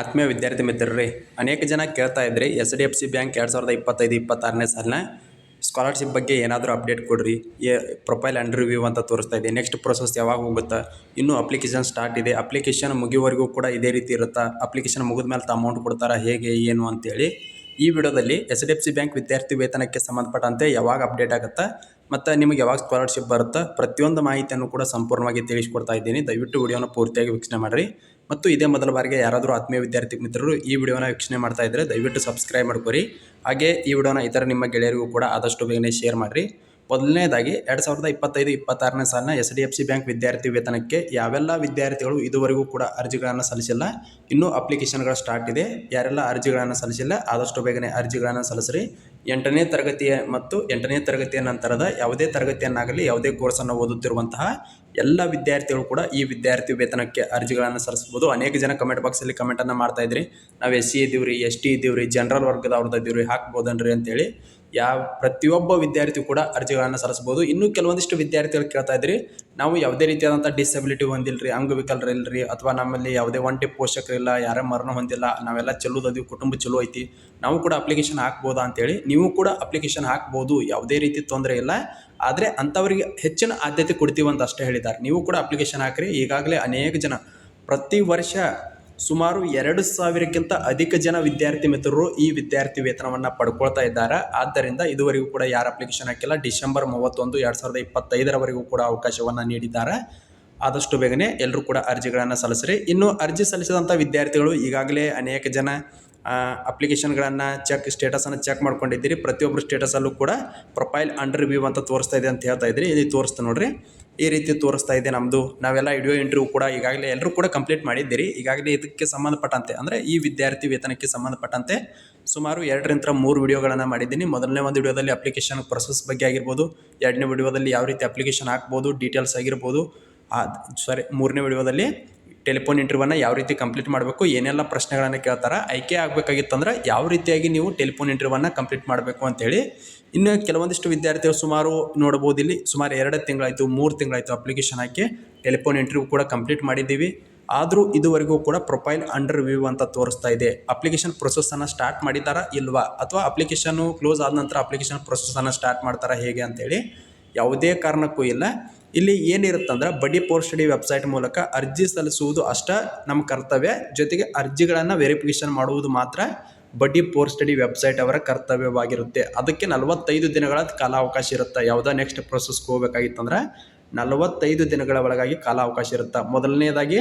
ಆತ್ಮೀಯ ವಿದ್ಯಾರ್ಥಿ ಮಿತ್ರರೇ, ಅನೇಕ ಜನ ಕೇಳ್ತಾ ಇದ್ರಿ S D F C bank ಎರಡು ಸಾವಿರದ ಇಪ್ಪತ್ತೈದು, ಇಪ್ಪತ್ತಾರನೇ ಸಾಲಿನ ಸ್ಕಾಲರ್ಶಿಪ್ ಬಗ್ಗೆ ಏನಾದರೂ ಅಪ್ಡೇಟ್ ಕೊಡ್ರಿ. ಎ ಪ್ರೊಫೈಲ್ ಅಂಡರ್ ಅಂತ ತೋರಿಸ್ತಾ ಇದೆ. ನೆಕ್ಸ್ಟ್ ಪ್ರೊಸೆಸ್ ಯಾವಾಗ ಹೋಗುತ್ತಾ? ಇನ್ನೂ ಅಪ್ಲಿಕೇಶನ್ ಸ್ಟಾರ್ಟ್ ಇದೆ. ಅಪ್ಲಿಕೇಶನ್ ಮುಗಿಯುವವರೆಗೂ ಕೂಡ ಇದೇ ರೀತಿ ಇರುತ್ತಾ? ಅಪ್ಲಿಕೇಶನ್ ಮುಗಿದ ಮೇಲೆ ಅಮೌಂಟ್ ಕೊಡ್ತಾರಾ? ಹೇಗೆ, ಏನು ಅಂತೇಳಿ ಈ ವಿಡಿಯೋದಲ್ಲಿ S D F C bank ವಿದ್ಯಾರ್ಥಿ ವೇತನಕ್ಕೆ ಸಂಬಂಧಪಟ್ಟಂತೆ ಯಾವಾಗ ಅಪ್ಡೇಟ್ ಆಗುತ್ತಾ? ಮತ್ತು ನಿಮಗೆ ಯಾವಾಗ ಸ್ಕಾಲರ್ಶಿಪ್ ಬರುತ್ತಾ ಪ್ರತಿಯೊಂದು ಮಾಹಿತಿಯನ್ನು ಕೂಡ ಸಂಪೂರ್ಣವಾಗಿ ತಿಳಿಸ್ಕೊಡ್ತಾ ಇದ್ದೀನಿ. ದಯವಿಟ್ಟು ವಿಡಿಯೋನ ಪೂರ್ತಿಯಾಗಿ ವೀಕ್ಷಣೆ ಮಾಡಿರಿ. ಮತ್ತು ಇದೇ ಮೊದಲ ಬಾರಿಗೆ ಯಾರಾದರೂ ಆತ್ಮೀಯ ವಿದ್ಯಾರ್ಥಿ ಮಿತ್ರರು ಈ ವಿಡಿಯೋನ ವೀಕ್ಷಣೆ ಮಾಡ್ತಾ ಇದ್ದರೆ ದಯವಿಟ್ಟು ಸಬ್ಸ್ಕ್ರೈಬ್ ಮಾಡ್ಕೊರಿ. ಹಾಗೆ ಈ ವಿಡಿಯೋನ ಇತರ ನಿಮ್ಮ ಗೆಳೆಯರಿಗೂ ಕೂಡ ಆದಷ್ಟು ಬೇಗನೆ ಶೇರ್ ಮಾಡಿರಿ. ಮೊದಲನೇದಾಗಿ ಎರಡು ಸಾವಿರದ ಇಪ್ಪತ್ತೈದು, ಇಪ್ಪತ್ತಾರನೇ ಸಾಲಿನ S D F C bank ವಿದ್ಯಾರ್ಥಿ ವೇತನಕ್ಕೆ ಯಾವೆಲ್ಲ ವಿದ್ಯಾರ್ಥಿಗಳು ಇದುವರೆಗೂ ಕೂಡ ಅರ್ಜಿಗಳನ್ನು ಸಲ್ಲಿಸಿಲ್ಲ, ಇನ್ನೂ ಅಪ್ಲಿಕೇಶನ್ಗಳು ಸ್ಟಾರ್ಟ್ ಇದೆ. ಯಾರೆಲ್ಲ ಅರ್ಜಿಗಳನ್ನು ಸಲ್ಲಿಸಿಲ್ಲ, ಆದಷ್ಟು ಬೇಗನೆ ಅರ್ಜಿಗಳನ್ನು ಸಲ್ಲಿಸ್ರಿ. ಎಂಟನೇ ತರಗತಿಯ ಮತ್ತು ಎಂಟನೇ ತರಗತಿಯ ನಂತರದ ಯಾವುದೇ ತರಗತಿಯನ್ನಾಗಲಿ ಯಾವುದೇ ಕೋರ್ಸನ್ನು ಓದುತ್ತಿರುವಂತಹ ಎಲ್ಲ ವಿದ್ಯಾರ್ಥಿಗಳು ಕೂಡ ಈ ವಿದ್ಯಾರ್ಥಿ ವೇತನಕ್ಕೆ ಅರ್ಜಿಗಳನ್ನು ಸಲ್ಲಿಸಬಹುದು. ಅನೇಕ ಜನ ಕಮೆಂಟ್ ಬಾಕ್ಸಲ್ಲಿ ಕಮೆಂಟನ್ನು ಮಾಡ್ತಾ ಇದ್ರಿ. ನಾವು ಎಸ್ ಸಿ ಇದ್ದೀವ್ರಿ, ಎಸ್ ಟಿ ಇದ್ದೀವ್ರಿ ಜನರಲ್ ವರ್ಗದವ್ರದ್ದು ಇದ್ದೀವಿ ರೀ ಹಾಕ್ಬೋದನ್ರಿ ಅಂತೇಳಿ ಯಾವ ಪ್ರತಿಯೊಬ್ಬ ವಿದ್ಯಾರ್ಥಿ ಕೂಡ ಅರ್ಜಿಗಳನ್ನು ಸಲ್ಲಿಸ್ಬೋದು ಇನ್ನೂ ಕೆಲವೊಂದಿಷ್ಟು ವಿದ್ಯಾರ್ಥಿಗಳು ಕೇಳ್ತಾ ಇದ್ರಿ. ನಾವು ಯಾವುದೇ ರೀತಿಯಾದಂಥ ಡಿಸಬಿಲಿಟಿ ಹೊಂದಿಲ್ಲ ರೀ ಇಲ್ಲರಿ ರೀ ಅಥವಾ ನಮ್ಮಲ್ಲಿ ಯಾವುದೇ ಒಂಟಿ ಪೋಷಕರಿಲ್ಲ, ಯಾರೇ ಮರಣ ಹೊಂದಿಲ್ಲ, ನಾವೆಲ್ಲ ಚಲೋದೀವಿ ಕುಟುಂಬ ಚಲೋ ಐತಿ, ನಾವು ಕೂಡ ಅಪ್ಲಿಕೇಶನ್ ಹಾಕ್ಬೋದಾ ಅಂತೇಳಿ, ನೀವು ಕೂಡ ಅಪ್ಲಿಕೇಶನ್ ಹಾಕ್ಬೋದು, ಯಾವುದೇ ರೀತಿ ತೊಂದರೆ ಇಲ್ಲ. ಆದರೆ ಅಂಥವರಿಗೆ ಹೆಚ್ಚಿನ ಆದ್ಯತೆ ಕೊಡ್ತೀವಿ ಅಂತ ಅಷ್ಟೇ ಹೇಳಿದ್ದಾರೆ ನೀವು ಕೂಡ ಅಪ್ಲಿಕೇಶನ್ ಹಾಕಿರಿ, ಈಗಾಗಲೇ ಅನೇಕ ಜನ ಪ್ರತಿ ವರ್ಷ ಸುಮಾರು ಎರಡು ಸಾವಿರಕ್ಕಿಂತ ಅಧಿಕ ಜನ ವಿದ್ಯಾರ್ಥಿ ಮಿತ್ರರು ಈ ವಿದ್ಯಾರ್ಥಿ ವೇತನವನ್ನು ಪಡ್ಕೊಳ್ತಾ ಇದ್ದಾರೆ. ಆದ್ದರಿಂದ ಇದುವರೆಗೂ ಕೂಡ ಯಾರು ಅಪ್ಲಿಕೇಶನ್ ಹಾಕಿಲ್ಲ. ಡಿಸೆಂಬರ್ ಮೂವತ್ತೊಂದು ಎರಡು ಸಾವಿರದ ಇಪ್ಪತ್ತೈದರವರೆಗೂ ಕೂಡ ಅವಕಾಶವನ್ನು ನೀಡಿದ್ದಾರೆ. ಆದಷ್ಟು ಬೇಗನೆ ಎಲ್ಲರೂ ಕೂಡ ಅರ್ಜಿಗಳನ್ನು ಸಲ್ಲಿಸ್ರಿ. ಇನ್ನು ಅರ್ಜಿ ಸಲ್ಲಿಸಿದಂಥ ವಿದ್ಯಾರ್ಥಿಗಳು ಈಗಾಗಲೇ ಅನೇಕ ಜನ ಅಪ್ಲಿಕೇಶನ್ಗಳನ್ನು ಚೆಕ್ ಸ್ಟೇಟಸನ್ನು ಚೆಕ್ ಮಾಡ್ಕೊಂಡಿದ್ದೀರಿ. ಪ್ರತಿಯೊಬ್ಬರು ಸ್ಟೇಟಸಲ್ಲೂ ಕೂಡ ಪ್ರೊಫೈಲ್ ಅಂಡರ್ ವ್ಯೂ ಅಂತ ತೋರಿಸ್ತಾ ಇದೆ ಅಂತ ಹೇಳ್ತಾ ಇದ್ರಿ ಇಲ್ಲಿ ತೋರಿಸ್ತಾ ನೋಡ್ರಿ. ಈ ರೀತಿ ತೋರಿಸ್ತಾ ಇದೆ ನಮ್ಮದು ನಾವೆಲ್ಲ ವಿಡಿಯೋ ಇಂಟರ್ವ್ಯೂ ಕೂಡ ಈಗಾಗಲೇ ಎಲ್ಲರೂ ಕೂಡ ಕಂಪ್ಲೀಟ್ ಮಾಡಿದ್ದೀರಿ. ಈಗಾಗಲೇ ಇದಕ್ಕೆ ಸಂಬಂಧಪಟ್ಟಂತೆ, ಅಂದರೆ ಈ ವಿದ್ಯಾರ್ಥಿ ವೇತನಕ್ಕೆ ಸಂಬಂಧಪಟ್ಟಂತೆ ಸುಮಾರು ಎರಡರಿಂದ ಮೂರು ವಿಡಿಯೋಗಳನ್ನು ಮಾಡಿದ್ದೀನಿ. ಮೊದಲನೇ ಒಂದು ವಿಡಿಯೋದಲ್ಲಿ ಅಪ್ಲಿಕೇಶನ್ ಪ್ರೊಸೆಸ್ ಬಗ್ಗೆ ಆಗಿರ್ಬೋದು, ಎರಡನೇ ವಿಡಿಯೋದಲ್ಲಿ ಯಾವ ರೀತಿ ಅಪ್ಲಿಕೇಶನ್ ಹಾಕ್ಬೋದು ಡೀಟೇಲ್ಸ್ ಆಗಿರ್ಬೋದು ಸಾರಿ ಮೂರನೇ ವಿಡಿಯೋದಲ್ಲಿ ಟೆಲಿಫೋನ್ ಇಂಟರ್ವ್ಯೂನ ಯಾವ ರೀತಿ ಕಂಪ್ಲೀಟ್ ಮಾಡಬೇಕು, ಏನೆಲ್ಲ ಪ್ರಶ್ನೆಗಳನ್ನು ಕೇಳ್ತಾರೆ, ಆಯ್ಕೆ ಆಗಬೇಕಾಗಿತ್ತಂದ್ರೆ ಯಾವ ರೀತಿಯಾಗಿ ನೀವು ಟೆಲಿಫೋನ್ ಇಂಟರ್ವ್ಯೂವನ್ನು ಕಂಪ್ಲೀಟ್ ಮಾಡಬೇಕು ಅಂತೇಳಿ ಇನ್ನು ಕೆಲವೊಂದಿಷ್ಟು ವಿದ್ಯಾರ್ಥಿಗಳು ಸುಮಾರು ನೋಡ್ಬೋದು ಇಲ್ಲಿ, ಸುಮಾರು ಎರಡು ತಿಂಗಳಾಯಿತು, ಮೂರು ತಿಂಗಳಾಯಿತು ಅಪ್ಲಿಕೇಶನ್ ಹಾಕಿ ಟೆಲಿಫೋನ್ ಇಂಟರ್ವ್ಯೂ ಕೂಡ ಕಂಪ್ಲೀಟ್ ಮಾಡಿದ್ದೀವಿ. ಆದರೂ ಇದುವರೆಗೂ ಕೂಡ ಪ್ರೊಫೈಲ್ ಅಂಡರ್ ವ್ಯೂ ಅಂತ ತೋರಿಸ್ತಾ ಇದೆ. ಅಪ್ಲಿಕೇಶನ್ ಪ್ರೊಸೆಸನ್ನು ಸ್ಟಾರ್ಟ್ ಮಾಡಿದ್ದಾರಾ ಇಲ್ವಾ? ಅಥವಾ ಅಪ್ಲಿಕೇಶನ್ನು ಕ್ಲೋಸ್ ಆದ ನಂತರ ಅಪ್ಲಿಕೇಶನ್ ಪ್ರೊಸೆಸನ್ನು ಸ್ಟಾರ್ಟ್ ಮಾಡ್ತಾರಾ ಹೇಗೆ ಅಂತೇಳಿ ಯಾವುದೇ ಕಾರಣಕ್ಕೂ ಇಲ್ಲ. ಇಲ್ಲಿ ಏನಿರುತ್ತಂದ್ರೆ ಬಡ್ಡಿ ಪೋರ್ ಸ್ಟಡಿ ವೆಬ್ಸೈಟ್ ಮೂಲಕ ಅರ್ಜಿ ಸಲ್ಲಿಸುವುದು ಅಷ್ಟ ನಮ್ಮ ಕರ್ತವ್ಯ. ಜೊತೆಗೆ ಅರ್ಜಿಗಳನ್ನು ವೆರಿಫಿಕೇಷನ್ ಮಾಡುವುದು ಮಾತ್ರ ಬಡ್ಡಿ ಪೋರ್ ಸ್ಟಡಿ ವೆಬ್ಸೈಟ್ ಅವರ ಕರ್ತವ್ಯವಾಗಿರುತ್ತೆ. ಅದಕ್ಕೆ ನಲವತ್ತೈದು ದಿನಗಳ ಕಾಲಾವಕಾಶ ಇರುತ್ತೆ? ಯಾವುದೋ ನೆಕ್ಸ್ಟ್ ಪ್ರೊಸೆಸ್ಗೆ ಹೋಗ್ಬೇಕಾಗಿತ್ತಂದ್ರೆ ನಲವತ್ತೈದು ದಿನಗಳ ಒಳಗಾಗಿ ಕಾಲಾವಕಾಶ ಇರುತ್ತೆ? ಮೊದಲನೇದಾಗಿ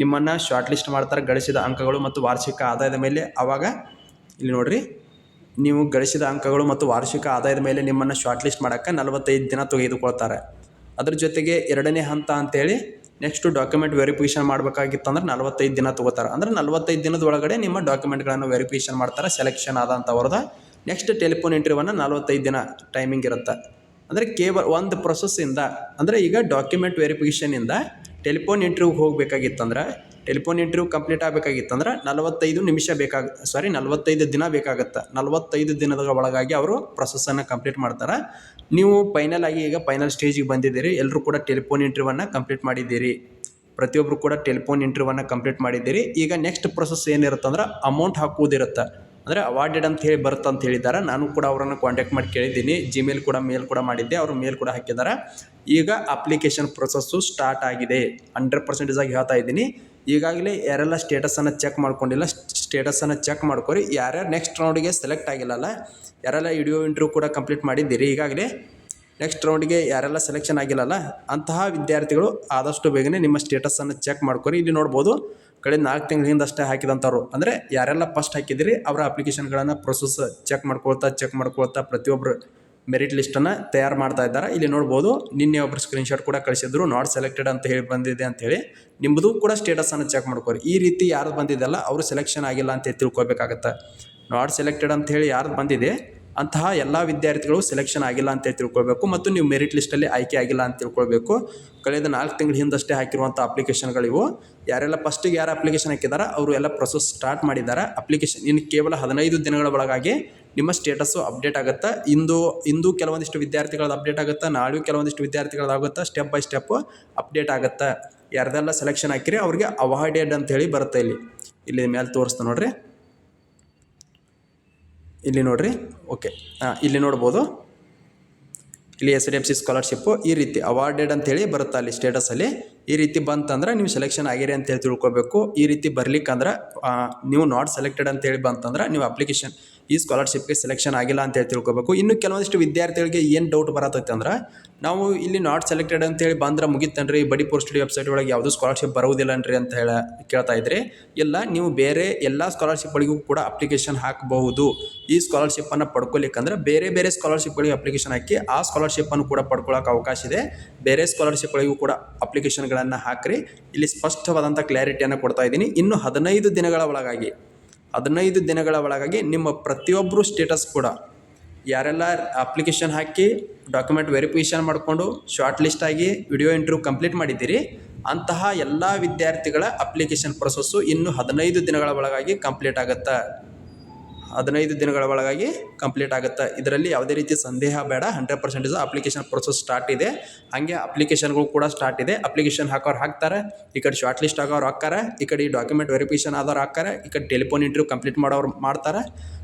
ನಿಮ್ಮನ್ನು ಶಾರ್ಟ್ ಲಿಸ್ಟ್ ಮಾಡ್ತಾರೆ, ಗಳಿಸಿದ ಅಂಕಗಳು ಮತ್ತು ವಾರ್ಷಿಕ ಆದಾಯದ ಮೇಲೆ. ಆವಾಗ ಇಲ್ಲಿ ನೋಡಿರಿ, ನೀವು ಗಳಿಸಿದ ಅಂಕಗಳು ಮತ್ತು ವಾರ್ಷಿಕ ಆದಾಯದ ಮೇಲೆ ನಿಮ್ಮನ್ನು ಶಾರ್ಟ್ ಲಿಸ್ಟ್ ಮಾಡೋಕ್ಕೆ ನಲವತ್ತೈದು ದಿನ ತೆಗೆದುಕೊಳ್ತಾರೆ. ಅದ್ರ ಜೊತೆಗೆ ಎರಡನೇ ಹಂತ ಅಂತೇಳಿ ನೆಕ್ಸ್ಟು ಡಾಕ್ಯುಮೆಂಟ್ ವೆರಿಫಿಕೇಷನ್ ಮಾಡಬೇಕಾಗಿತ್ತಂದ್ರೆ ನಲವತ್ತೈದು ದಿನ ತೊಗೋತಾರೆ. ಅಂದ್ರೆ ನಲವತ್ತೈದು ದಿನದ ಒಳಗಡೆ ನಿಮ್ಮ ಡಾಕ್ಯುಮೆಂಟ್ಗಳನ್ನು ವೆರಿಫಿಕೇಷನ್ ಮಾಡ್ತಾರೆ ಸೆಲೆಕ್ಷನ್ ಆದಂಥವ್ರದ ನೆಕ್ಸ್ಟ್ ಟೆಲಿಫೋನ್ ಇಂಟರ್ವ್ಯೂವನ್ನು ನಲವತ್ತೈದು ದಿನ ಟೈಮಿಂಗ್ ಇರುತ್ತೆ. ಅಂದರೆ ಕೇವಲ ಒಂದು ಪ್ರೊಸೆಸ್ಸಿಂದ ಅಂದರೆ ಈಗ ಡಾಕ್ಯುಮೆಂಟ್ ವೆರಿಫಿಕೇಷನಿಂದ ಟೆಲಿಫೋನ್ ಇಂಟರ್ವ್ಯೂಗೆ ಹೋಗಬೇಕಾಗಿತ್ತಂದ್ರೆ ಟೆಲಿಫೋನ್ ಇಂಟರ್ವ್ಯೂ ಕಂಪ್ಲೀಟ್ ಆಗಬೇಕಾಗಿತ್ತು ಅಂದ್ರೆ ನಲವತ್ತೈದು ನಿಮಿಷ ಬೇಕಾಗ ಸಾರಿ ನಲವತ್ತೈದು ದಿನ ಬೇಕಾಗತ್ತೆ. ನಲವತ್ತೈದು ದಿನದ ಒಳಗಾಗಿ ಅವರು ಪ್ರೊಸೆಸನ್ನು ಕಂಪ್ಲೀಟ್ ಮಾಡ್ತಾರೆ. ನೀವು ಫೈನಲ್ ಆಗಿ ಈಗ ಫೈನಲ್ ಸ್ಟೇಜಿಗೆ ಬಂದಿದ್ದೀರಿ. ಎಲ್ಲರೂ ಕೂಡ ಟೆಲಿಫೋನ್ ಇಂಟರ್ವ್ಯೂವನ್ನು ಕಂಪ್ಲೀಟ್ ಮಾಡಿದ್ದೀರಿ. ಪ್ರತಿಯೊಬ್ಬರು ಕೂಡ ಟೆಲಿಫೋನ್ ಇಂಟರ್ವ್ಯೂವನ್ನು ಕಂಪ್ಲೀಟ್ ಮಾಡಿದ್ದೀರಿ. ಈಗ ನೆಕ್ಸ್ಟ್ ಪ್ರೊಸೆಸ್ ಏನಿರುತ್ತೆ ಅಂದ್ರೆ ಅಮೌಂಟ್ ಹಾಕುವುದಿರುತ್ತೆ. ಅಂದರೆ ಅವಾರ್ಡೆಡ್ ಅಂತ ಹೇಳಿ ಬರುತ್ತೆ ಅಂತ ಹೇಳಿದ್ದಾರೆ. ನಾನು ಕೂಡ ಅವರನ್ನು ಕಾಂಟ್ಯಾಕ್ಟ್ ಮಾಡಿ ಕೇಳಿದ್ದೀನಿ. ಜಿಮೇಲ್ ಕೂಡ ಮೇಲ್ ಕೂಡ ಮಾಡಿದ್ದೆ. ಅವರು ಮೇಲ್ ಕೂಡ ಹಾಕಿದ್ದಾರೆ. ಈಗ ಅಪ್ಲಿಕೇಶನ್ ಪ್ರೊಸೆಸ್ಸು ಸ್ಟಾರ್ಟ್ ಆಗಿದೆ. ಹಂಡ್ರೆಡ್ ಪರ್ಸೆಂಟೇಜಾಗಿ ಹೇಳ್ತಾ ಇದ್ದೀನಿ. ಈಗಾಗಲೇ ಯಾರೆಲ್ಲ ಸ್ಟೇಟಸನ್ನು ಚೆಕ್ ಮಾಡ್ಕೊಂಡಿಲ್ಲ ಸ್ಟೇಟಸನ್ನು ಚೆಕ್ ಮಾಡ್ಕೊರಿ. ಯಾರ್ಯಾರು ನೆಕ್ಸ್ಟ್ ರೌಂಡಿಗೆ ಸೆಲೆಕ್ಟ್ ಆಗಿಲ್ಲಲ್ಲ, ಯಾರೆಲ್ಲ ವಿಡಿಯೋ ಇಂಟರ್ವ್ಯೂ ಕೂಡ ಕಂಪ್ಲೀಟ್ ಮಾಡಿದ್ದೀರಿ, ಈಗಾಗಲೇ ನೆಕ್ಸ್ಟ್ ರೌಂಡಿಗೆ ಯಾರೆಲ್ಲ ಸೆಲೆಕ್ಷನ್ ಆಗಿಲ್ಲಲ್ಲ, ಅಂತಹ ವಿದ್ಯಾರ್ಥಿಗಳು ಆದಷ್ಟು ಬೇಗನೆ ನಿಮ್ಮ ಸ್ಟೇಟಸನ್ನು ಚೆಕ್ ಮಾಡ್ಕೊರಿ. ಇಲ್ಲಿ ನೋಡ್ಬೋದು, ಕಳೆದ ನಾಲ್ಕು ತಿಂಗಳಿಂದ ಅಷ್ಟೇ ಹಾಕಿದಂಥವ್ರು. ಅಂದರೆ ಯಾರೆಲ್ಲ ಫಸ್ಟ್ ಹಾಕಿದಿರಿ ಅವರ ಅಪ್ಲಿಕೇಶನ್ಗಳನ್ನು ಪ್ರೊಸೆಸ್ ಚೆಕ್ ಮಾಡ್ಕೊಳ್ತಾ ಚೆಕ್ ಮಾಡ್ಕೊಳ್ತಾ ಪ್ರತಿಯೊಬ್ಬರು ಮೆರಿಟ್ ಲಿಸ್ಟನ್ನು ತಯಾರು ಮಾಡ್ತಾ ಇದ್ದಾರೆ. ಇಲ್ಲಿ ನೋಡ್ಬೋದು, ನಿನ್ನೆ ಒಬ್ಬರು ಸ್ಕ್ರೀನ್ಶಾಟ್ ಕೂಡ ಕಳಿಸಿದ್ರು. ನಾಟ್ ಸೆಲೆಕ್ಟೆಡ್ ಅಂತ ಹೇಳಿ ಬಂದಿದೆ ಅಂತೇಳಿ ನಿಮ್ಮದು ಕೂಡ ಸ್ಟೇಟಸನ್ನು ಚೆಕ್ ಮಾಡ್ಕೊರಿ. ಈ ರೀತಿ ಯಾರು ಬಂದಿದ್ದಲ್ಲ ಅವರು ಸೆಲೆಕ್ಷನ್ ಆಗಿಲ್ಲ ಅಂತ ತಿಳ್ಕೊಬೇಕಾಗತ್ತೆ. ನಾಟ್ ಸೆಲೆಕ್ಟೆಡ್ ಅಂತ ಹೇಳಿ ಯಾರು ಬಂದಿದೆ, ಅಂತಹ ಎಲ್ಲ ವಿದ್ಯಾರ್ಥಿಗಳು ಸೆಲೆಕ್ಷನ್ ಆಗಿಲ್ಲ ಅಂತ ತಿಳ್ಕೊಳ್ಬೇಕು ಮತ್ತು ನೀವು ಮೆರಿಟ್ ಲಿಸ್ಟಲ್ಲಿ ಆಯ್ಕೆ ಆಗಿಲ್ಲ ಅಂತ ತಿಳ್ಕೊಳ್ಬೇಕು ಕಳೆದ ನಾಲ್ಕು ತಿಂಗಳ ಹಿಂದಷ್ಟೇ ಹಾಕಿರುವಂಥ ಅಪ್ಲಿಕೇಶನ್ಗಳಿವು ಯಾರೆಲ್ಲ ಫಸ್ಟಿಗೆ ಯಾರು ಅಪ್ಲಿಕೇಶನ್ ಹಾಕಿದ್ದಾರೆ ಅವರು ಎಲ್ಲ ಪ್ರೊಸೆಸ್ ಸ್ಟಾರ್ಟ್ ಮಾಡಿದ್ದಾರೆ. ಅಪ್ಲಿಕೇಶನ್ ಇನ್ನು ಕೇವಲ ಹದಿನೈದು ದಿನಗಳ ಒಳಗಾಗಿ ನಿಮ್ಮ ಸ್ಟೇಟಸ್ಸು ಅಪ್ಡೇಟ್ ಆಗುತ್ತೆ? ಇಂದು ಇಂದು ಕೆಲವೊಂದಿಷ್ಟು ವಿದ್ಯಾರ್ಥಿಗಳದ್ದು ಅಪ್ಡೇಟ್ ಆಗುತ್ತೆ? ನಾಳೆ ಕೆಲವೊಂದಿಷ್ಟು ವಿದ್ಯಾರ್ಥಿಗಳಾಗುತ್ತೆ ಸ್ಟೆಪ್ ಬೈ ಸ್ಟೆಪ್ ಅಪ್ಡೇಟ್ ಆಗುತ್ತೆ? ಯಾರ್ದೆಲ್ಲ ಸೆಲೆಕ್ಷನ್ ಹಾಕಿರಿ, ಅವ್ರಿಗೆ ಅವಾರ್ಡೆಡ್ ಅಂತ ಹೇಳಿ ಬರುತ್ತೆ ಇಲ್ಲಿ. ಇಲ್ಲಿ ಮೇಲೆ ತೋರಿಸ್ತಾ ನೋಡ್ರಿ. ಇಲ್ಲಿ ನೋಡ್ರಿ. ಓಕೆ. ಹಾಂ, ಇಲ್ಲಿ ನೋಡ್ಬೋದು. ಇಲ್ಲಿ S D F C scholarship ಈ ರೀತಿ ಅವಾರ್ಡೆಡ್ ಅಂತೇಳಿ ಬರುತ್ತೆ ಅಲ್ಲಿ ಸ್ಟೇಟಸಲ್ಲಿ ಈ ರೀತಿ ಬಂತಂದ್ರೆ ನೀವು ಸೆಲೆಕ್ಷನ್ ಆಗಿರಿ ಅಂತೇಳಿ ತಿಳ್ಕೊಬೇಕು. ಈ ರೀತಿ ಬರ್ಲಿಕ್ಕಂದ್ರೆ ನೀವು ನಾಟ್ ಸೆಲೆಕ್ಟೆಡ್ ಅಂತೇಳಿ ಬಂತಂದ್ರೆ ನೀವು ಅಪ್ಲಿಕೇಶನ್ ಈ ಸ್ಕಾಲರ್ಶಿಪ್ಗೆ ಸೆಲೆಕ್ಷನ್ ಆಗಿಲ್ಲ ಅಂತೇಳಿ ತಿಳ್ಕೊಬೇಕು. ಇನ್ನು ಕೆಲವೊಂದಿಷ್ಟು ವಿದ್ಯಾರ್ಥಿಗಳಿಗೆ ಏನು ಡೌಟ್ ಬರತ್ತೈತೆ ಅಂದ್ರೆ ನಾವು ಇಲ್ಲಿ ನಾಟ್ ಸೆಲೆಕ್ಟೆಡ್ ಅಂತೇಳಿ ಬಂದ್ರೆ ಮುಗಿತನ್ರಿ. ಬಡಿ ಸ್ಟಡಿ ವೆಬ್ಸೈಟ್ ಒಳಗೆ ಯಾವುದೂ ಸ್ಕಾಲರ್ಶಿಪ್ ಬರುವುದಿಲ್ಲನ್ರಿ ಅಂತ ಹೇಳ, ಕೇಳ್ತಾ ಇದ್ರಿ. ಇಲ್ಲ, ನೀವು ಬೇರೆ ಎಲ್ಲ ಸ್ಕಾಲರ್ಶಿಪ್ಗಳಿಗೂ ಕೂಡ ಅಪ್ಲಿಕೇಶನ್ ಹಾಕಬಹುದು. ಈ ಸ್ಕಾಲರ್ಶಿಪ್ಪನ್ನು ಪಡ್ಕೊಲಿಕ್ಕಂದ್ರೆ ಬೇರೆ ಬೇರೆ ಸ್ಕಾಲರ್ಶಿಪ್ಗಳಿಗೆ ಅಪ್ಲಿಕೇಶನ್ ಹಾಕಿ ಆ ಸ್ಕಾಲರ್ಶಿಪ್ಪನ್ನು ಕೂಡ ಪಡ್ಕೊಳ್ಳೋಕೆ ಅವಕಾಶ ಇದೆ. ಬೇರೆ ಸ್ಕಾಲರ್ಶಿಪ್ಗಳಿಗೂ ಕೂಡ ಅಪ್ಲಿಕೇಶನ್ಗಳನ್ನು ಹಾಕ್ರಿ. ಇಲ್ಲಿ ಸ್ಪಷ್ಟವಾದಂಥ ಕ್ಲಾರಿಟಿಯನ್ನು ಕೊಡ್ತಾ ಇದ್ದೀನಿ. ಇನ್ನು ಹದಿನೈದು ದಿನಗಳ ಒಳಗಾಗಿ, ಹದಿನೈದು ದಿನಗಳ ಒಳಗಾಗಿ ನಿಮ್ಮ ಪ್ರತಿಯೊಬ್ಬರು ಸ್ಟೇಟಸ್ ಕೂಡ ಯಾರೆಲ್ಲ ಅಪ್ಲಿಕೇಶನ್ ಹಾಕಿ ಡಾಕ್ಯುಮೆಂಟ್ ವೆರಿಫಿಕೇಷನ್ ಮಾಡಿಕೊಂಡು ಶಾರ್ಟ್ ಲಿಸ್ಟ್ ಆಗಿ ವಿಡಿಯೋ ಇಂಟರ್ವ್ಯೂ ಕಂಪ್ಲೀಟ್ ಮಾಡಿದ್ದೀರಿ, ಅಂತಹ ಎಲ್ಲ ವಿದ್ಯಾರ್ಥಿಗಳ ಅಪ್ಲಿಕೇಶನ್ ಪ್ರೊಸೆಸ್ಸು ಇನ್ನು ಹದಿನೈದು ದಿನಗಳ ಒಳಗಾಗಿ ಕಂಪ್ಲೀಟ್ ಆಗುತ್ತೆ? ಹದಿನೈದು ದಿನಗಳ ಒಳಗಾಗಿ ಕಂಪ್ಲೀಟ್ ಆಗುತ್ತೆ. ಇದರಲ್ಲಿ ಯಾವುದೇ ರೀತಿ ಸಂದೇಹ ಬೇಡ. Hundred percentage application process start ಇದೆ. ಹಾಗೆ ಅಪ್ಲಿಕೇಶನ್ಗಳು ಕೂಡ ಸ್ಟಾರ್ಟ್ ಇದೆ. ಅಪ್ಲಿಕೇಶನ್ ಹಾಕೋರು ಹಾಕ್ತಾರೆ. ಈ ಕಡೆ ಶಾರ್ಟ್ ಲಿಸ್ಟ್ ಆಗೋರು ಹಾಕ್ತಾರೆ. ಈ ಕಡೆ ಡಾಕ್ಯುಮೆಂಟ್ ವೆರಿಫಿಕೇಷನ್ ಆದವ್ರು ಹಾಕ್ತಾರೆ. ಈ ಕಡೆ ಟೆಲಿಫೋನ್ ಇಂಟರ್ವ್ಯೂ ಕಂಪ್ಲೀಟ್ ಮಾಡೋರು ಮಾಡ್ತಾರೆ.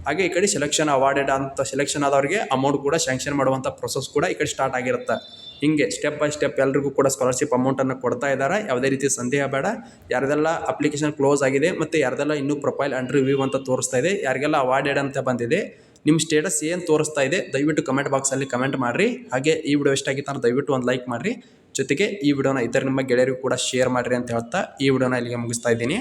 ಹಾಗೆ ಈ ಕಡೆ ಸೆಲೆಕ್ಷನ್ ಅವಾರ್ಡೆಡ್ ಅಂತ ಸೆಲೆಕ್ಷನ್ ಆದವ್ರಿಗೆ ಅಮೌಂಟ್ ಕೂಡ ಸ್ಯಾಂಕ್ಷನ್ ಮಾಡುವಂಥ ಪ್ರೊಸೆಸ್ ಕೂಡ ಈ ಕಡೆ ಸ್ಟಾರ್ಟ್ ಆಗಿರುತ್ತೆ. ಹಿಂಗೆ ಸ್ಟೆಪ್ ಬೈ ಸ್ಟೆಪ್ ಎಲ್ರಿಗೂ ಕೂಡ ಸ್ಕಾಲರ್ಶಿಪ್ ಅಮೌಂಟನ್ನು ಕೊಡ್ತಾ ಇದ್ದಾರೆ ಯಾವುದೇ ರೀತಿ ಸಂದೇಹ ಬೇಡ. ಯಾರ್ದೆಲ್ಲ ಅಪ್ಲಿಕೇಶನ್ ಕ್ಲೋಸ್ ಆಗಿದೆ ಮತ್ತು ಯಾರ್ದೆಲ್ಲ ಇನ್ನೂ ಪ್ರೊಫೈಲ್ ಅಂಡ್ ರಿವ್ಯೂ ಅಂತ ತೋರಿಸ್ತಾ ಇದೆ, ಯಾರಿಗೆಲ್ಲ ಅವಾರ್ಡೆಡ್ ಅಂತ ಬಂದಿದೆ ನಿಮ್ಮ ಸ್ಟೇಟಸ್ ಏನು ತೋರಿಸ್ತಾ ಇದೆ, ದಯವಿಟ್ಟು ಕಮೆಂಟ್ ಬಾಕ್ಸಲ್ಲಿ ಕಮೆಂಟ್ ಮಾಡಿರಿ. ಹಾಗೆ ಈ ವಿಡಿಯೋ ಇಷ್ಟ ಆಗಿತ್ತು ದಯವಿಟ್ಟು ಒಂದು ಲೈಕ್ ಮಾಡಿರಿ. ಜೊತೆಗೆ ಈ ವಿಡಿಯೋನ ಇತರ ನಿಮ್ಮ ಗೆಳೆಯರಿಗೂ ಕೂಡ ಶೇರ್ ಮಾಡಿರಿ ಅಂತ ಹೇಳ್ತಾ ಈ ವಿಡಿಯೋನ ಇಲ್ಲಿಗೆ ಮುಗಿಸ್ತಾ ಇದ್ದೀನಿ.